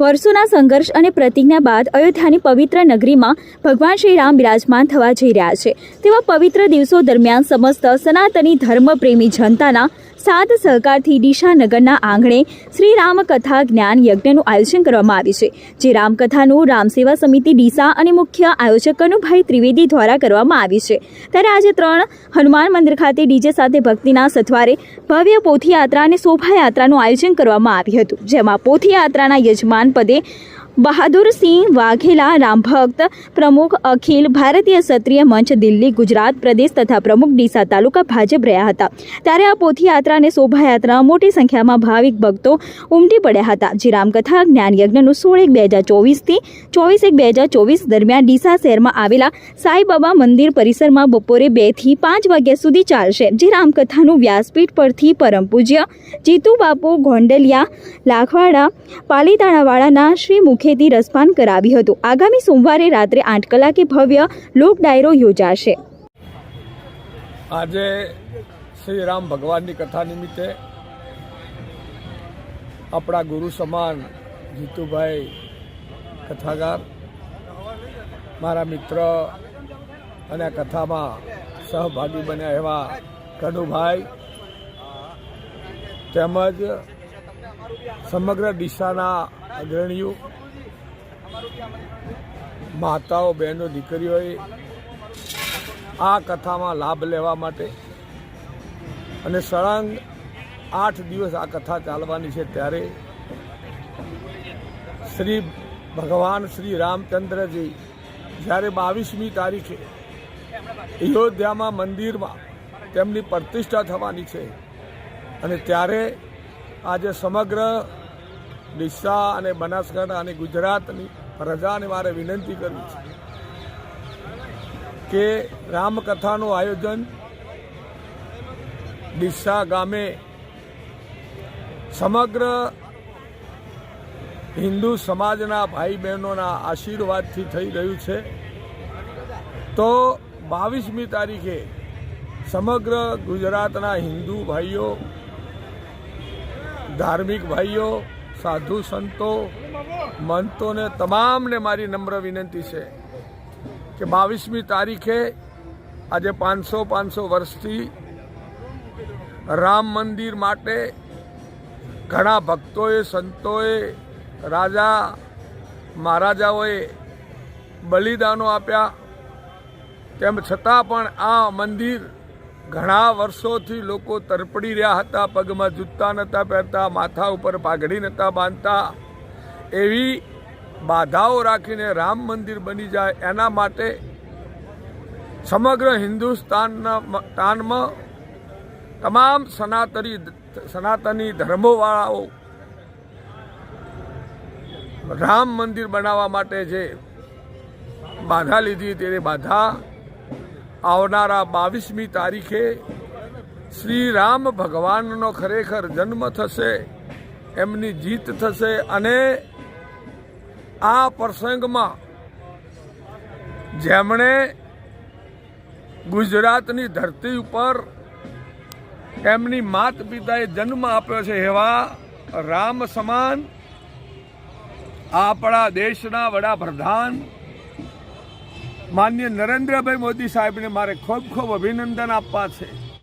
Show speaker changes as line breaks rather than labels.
વર્ષોના સંઘર્ષ અને પ્રતિજ્ઞા બાદ અયોધ્યાની પવિત્ર નગરીમાં ભગવાન શ્રી રામ બિરાજમાન થવા જઈ રહ્યા છે. તેવા પવિત્ર દિવસો દરમિયાન સમસ્ત સનાતની ધર્મપ્રેમી જનતાના સાથ સહકારથી ડીશાનગરના આંગણે શ્રી રામ કથા જ્ઞાન યજ્ઞનું આયોજન કરવામાં આવ્યું છે, જે રામકથાનું રામ સેવા સમિતિ ડીસા અને મુખ્ય આયોજક કનુભાઈ ત્રિવેદી દ્વારા કરવામાં આવ્યું છે. ત્યારે આજે ત્રણ હનુમાન મંદિર ખાતે ડીજે સાથે ભક્તિના સથવારે ભવ્ય પોથીયાત્રા અને શોભાયાત્રાનું આયોજન કરવામાં આવ્યું હતું, જેમાં પોથીયાત્રાના યજમાન પદે બહાદુરસિંહ વાઘેલા રામભક્ત પ્રમુખ અખિલ ભારતીય ક્ષત્રિય મંચ, દિલ્હી, ગુજરાત પ્રદેશ તથા પ્રમુખ ડીસા તાલુકા ભાજપ રહ્યા હતા. ત્યારે આ પોથીયાત્રા અને શોભાયાત્રા મોટી સંખ્યામાં ભાવિક ભક્તો ઉમટી પડ્યા હતા. જે રામકથા, જ્ઞાનયજ્ઞનું સોળ એક બે હજાર ચોવીસથી ચોવીસ એક બે હજાર ચોવીસ દરમિયાન ડીસા શહેરમાં આવેલા સાંઈબાબા મંદિર પરિસરમાં બપોરે બેથી પાંચ વાગ્યા સુધી ચાલશે, જે રામકથાનું વ્યાસપીઠ પરથી પરમ પૂજ્ય જીતુ બાપુ ગોંડલિયા, લાખવાડા, પાલીતાણાવાળાના શ્રી મુખેથી રસપાન કરાવ્યું હતું. આગામી સોમવારે રાત્રે આઠ કલાકે ભવ્ય લોક ડાયરો યોજાશે.
આજે શ્રી રામ ભગવાનની કથા નિમિત્તે આપણા ગુરુ સમાન જીતુભાઈ કથાકાર મારા મિત્ર અને કથામાં સહભાગી બન્યા એવા કનુભાઈ તેમજ સમગ્ર દિશાના અગ્રણીઓ માતાઓ, બહેનો, દીકરીઓએ આ કથામાં લાભ લેવા માટે અને સળંગ આઠ દિવસ આ કથા ચાલવાની છે ત્યારે શ્રી ભગવાન શ્રી રામચંદ્રજી જ્યારે બાવીસમી તારીખે અયોધ્યામાં મંદિરમાં તેમની પ્રતિષ્ઠા થવાની છે અને ત્યારે આજે સમગ્ર ડીસા અને બનાસકાંઠા અને ગુજરાતની પ્રજાને મારે વિનંતી કરવી છે કે રામકથાનું આયોજન ડીસા ગામે સમગ્ર હિન્દુ સમાજના ભાઈ બહેનોના આશીર્વાદથી થઈ રહ્યું છે. તો બાવીસમી તારીખે સમગ્ર ગુજરાતના હિન્દુ ભાઈઓ, ધાર્મિક ભાઈઓ સાધુ સંતો, મંતોને તમામને મારી નમ્ર વિનંતી છે કે બાવીસમી તારીખે આજે પાંચસો પાંચસો વર્ષથી રામ મંદિર માટે ઘણા ભક્તોએ, સંતોએ, રાજા મહારાજાઓએ બલિદાનો આપ્યા. તેમ છતાં પણ આ મંદિર ઘણા વર્ષોથી લોકો તરપડી રહ્યા હતા, પગમાં જૂતા નહોતા પહેરતા, માથા ઉપર પાઘડી નહોતા બાંધતા. એવી બાધાઓ રાખીને રામ મંદિર બની જાય, એના માટે સમગ્ર હિન્દુસ્તાનના તાનમાં તમામ સનાતની સનાતની ધર્મોવાળાઓ રામ મંદિર બનાવવા માટે જે બાધા લીધી તે બાધા આવનારા બાવીસમી તારીખે શ્રી રામ ભગવાનનો ખરેખર જન્મ થશે, એમની જીત થશે અને આ પ્રસંગમાં જેમણે ગુજરાતની ધરતી ઉપર એમની માત પિતાએ જન્મ આપ્યો છે એવા રામ સમાન આપણા દેશના વડાપ્રધાન માન્ય નરેન્દ્રભાઈ મોદી સાહેબને મારે ખૂબ ખૂબ અભિનંદન આપવા છે.